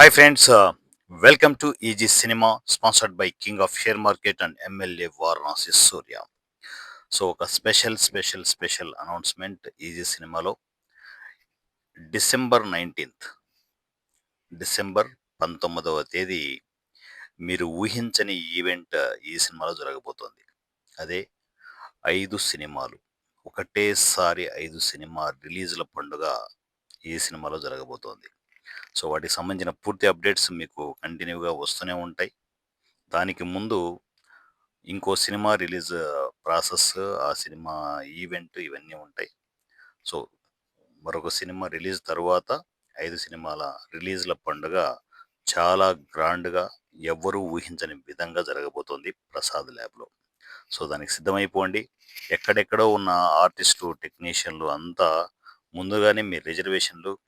Hi friends welcome to easy cinema sponsored by king of share market and MLA Varanasi Surya so ఒక special special special announcement easy సినిమాలో December nineteenth December పంతొమ్మిదవ తేదీ మీరు ఊహించని event ఈ సినిమాలో జరగబోతోంది. అదే ఐదు సినిమాలు. ఒకటేసారి ఐదు సినిమా రిలీజ్ల పండుగ ఈ సినిమాలో జరగబోతోంది. సో వాటికి సంబంధించిన పూర్తి అప్డేట్స్ మీకు కంటిన్యూగా వస్తూనే ఉంటాయి. దానికి ముందు ఇంకో సినిమా రిలీజ్ ప్రాసెస్ ఆ సినిమా ఈవెంట్ ఇవన్నీ ఉంటాయి. సో మరొక సినిమా రిలీజ్ తర్వాత ఐదు సినిమాల రిలీజ్ల పండుగ చాలా గ్రాండ్గా ఎవ్వరూ ఊహించని విధంగా జరగబోతోంది ప్రసాద్ ల్యాబ్లో. సో దానికి సిద్ధమైపోండి. ఎక్కడెక్కడో ఉన్న ఆర్టిస్టులు టెక్నీషియన్లు అంతా ముందుగానే మీ రిజర్వేషన్లు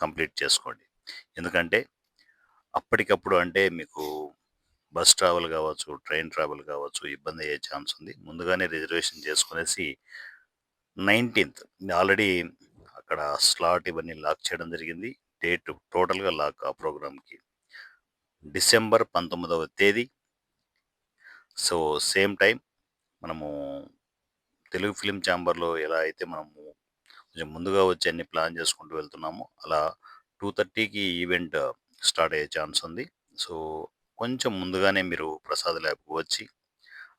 కంప్లీట్ చేసుకోండి. ఎందుకంటే అప్పటికప్పుడు అంటే మీకు బస్ ట్రావెల్ కావచ్చు ట్రైన్ ట్రావెల్ కావచ్చు ఇబ్బంది అయ్యే ఛాన్స్ ఉంది. ముందుగానే రిజర్వేషన్ చేసుకునేసి నైన్టీన్త్ ఆల్రెడీ అక్కడ స్లాట్ ఇవన్నీ లాక్ చేయడం జరిగింది. డేట్ టోటల్గా లాక్ ఆ ప్రోగ్రామ్కి. డిసెంబర్ పంతొమ్మిదవ తేదీ. సో సేమ్ టైం మనము తెలుగు ఫిలిం ఛాంబర్లో ఎలా అయితే మనము కొంచెం ముందుగా వచ్చి అన్ని ప్లాన్ చేసుకుంటూ వెళ్తున్నాము. అలా టూ థర్టీకి ఈవెంట్ స్టార్ట్ అయ్యే ఛాన్స్ ఉంది. సో కొంచెం ముందుగానే మీరు ప్రసాద్ ల్యాబ్కి వచ్చి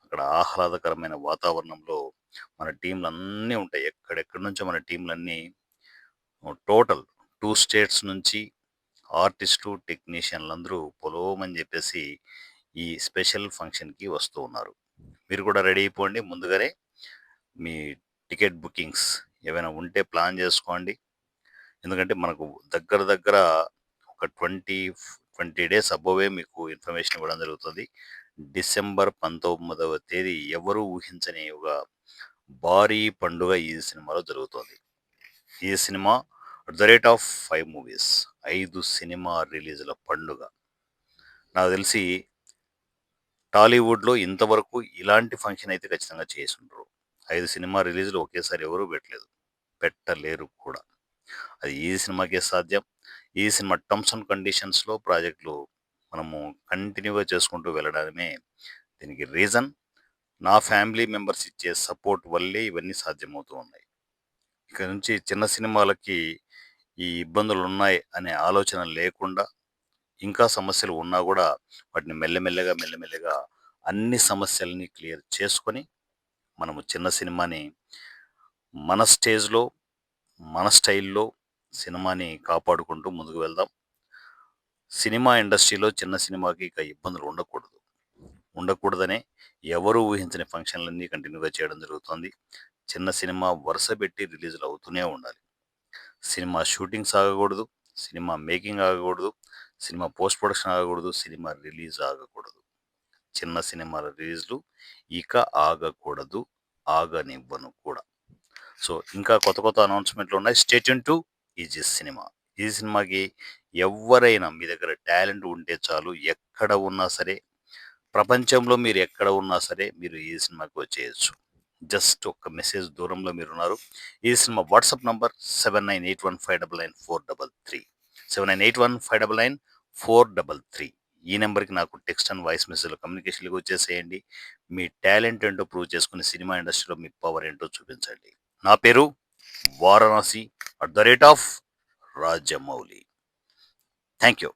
అక్కడ ఆహ్లాదకరమైన వాతావరణంలో మన టీంలు అన్నీ ఉంటాయి. ఎక్కడెక్కడి నుంచో మన టీంలన్నీ టోటల్ టూ స్టేట్స్ నుంచి ఆర్టిస్టు టెక్నీషియన్లు అందరూ పొలోమని చెప్పేసి ఈ స్పెషల్ ఫంక్షన్కి వస్తూ ఉన్నారు. మీరు కూడా రెడీ అయిపోండి. ముందుగానే మీ టికెట్ బుకింగ్స్ ఏమైనా ఉంటే ప్లాన్ చేసుకోండి. ఎందుకంటే మనకు దగ్గర దగ్గర ఒక ట్వంటీ ట్వంటీ డేస్ అబ్బోవే మీకు ఇన్ఫర్మేషన్ ఇవ్వడం జరుగుతుంది. డిసెంబర్ పంతొమ్మిదవ తేదీ ఎవరు ఊహించని ఒక భారీ పండుగ ఈ సినిమాలో జరుగుతుంది. ఈ cinema at the rate of five movies ఐదు సినిమా రిలీజ్ల పండుగ. నాకు తెలిసి టాలీవుడ్లో ఇంతవరకు ఇలాంటి ఫంక్షన్ అయితే ఖచ్చితంగా చేసి ఉండరు ఐదు సినిమా రిలీజ్లు ఒకేసారి ఎవరూ పెట్టలేదు. పెట్టలేరు కూడా. అది ఈ సినిమాకే సాధ్యం. ఈ సినిమా టర్మ్స్ అండ్ కండిషన్స్లో ప్రాజెక్టులు మనము కంటిన్యూగా చేసుకుంటూ వెళ్ళడమే దీనికి రీజన్. నా ఫ్యామిలీ మెంబర్స్ ఇచ్చే సపోర్ట్ వల్లే ఇవన్నీ సాధ్యమవుతూ ఉన్నాయి. ఇక నుంచి చిన్న సినిమాలకి ఈ ఇబ్బందులు ఉన్నాయి అనే ఆలోచన లేకుండా ఇంకా సమస్యలు ఉన్నా కూడా వాటిని మెల్లమెల్లగా మెల్లమెల్లగా అన్ని సమస్యలని క్లియర్ చేసుకొని మనము చిన్న సినిమాని మన స్టేజ్లో మన స్టైల్లో సినిమాని కాపాడుకుంటూ ముందుకు వెళ్దాం. సినిమా ఇండస్ట్రీలో చిన్న సినిమాకి ఇక ఇబ్బందులు ఉండకూడదు. ఉండకూడదనే ఎవరు ఊహించని ఫంక్షన్లన్నీ కంటిన్యూగా చేయడం జరుగుతుంది. చిన్న సినిమా వరుస పెట్టి రిలీజ్లు అవుతూనే ఉండాలి. సినిమా షూటింగ్స్ ఆగకూడదు సినిమా మేకింగ్ ఆగకూడదు సినిమా పోస్ట్ ప్రొడక్షన్ ఆగకూడదు సినిమా రిలీజ్ ఆగకూడదు. చిన్న సినిమాల రిలీజ్లు ఇక ఆగకూడదు ఆగనివ్వను కూడా. సో ఇంకా కొత్త కొత్త అనౌన్స్మెంట్లు ఉన్నాయి. స్టేట్యూన్ టు ఈజీ సినిమా ఈ సినిమాకి ఎవరైనా మీ దగ్గర టాలెంట్ ఉంటే చాలు ఎక్కడ ఉన్నా సరే ప్రపంచంలో మీరు ఎక్కడ ఉన్నా సరే మీరు ఈ సినిమాకి వచ్చేయచ్చు. జస్ట్ ఒక మెసేజ్ దూరంలో మీరు ఉన్నారు ఈ cinema WhatsApp number seven nine eight one five double nine four double three seven nine eight one five double nine four double three ఈ నెంబర్కి నాకు టెక్స్ట్ అండ్ వాయిస్ మెసేజ్ కమ్యూనికేషన్కి వచ్చేసేయండి. మీ టాలెంట్ ఏంటో ప్రూవ్ చేసుకుని సినిమా ఇండస్ట్రీలో మీ పవర్ ఏంటో చూపించండి. నా పేరు Varanasi at the rate of Rajamouli. Thank you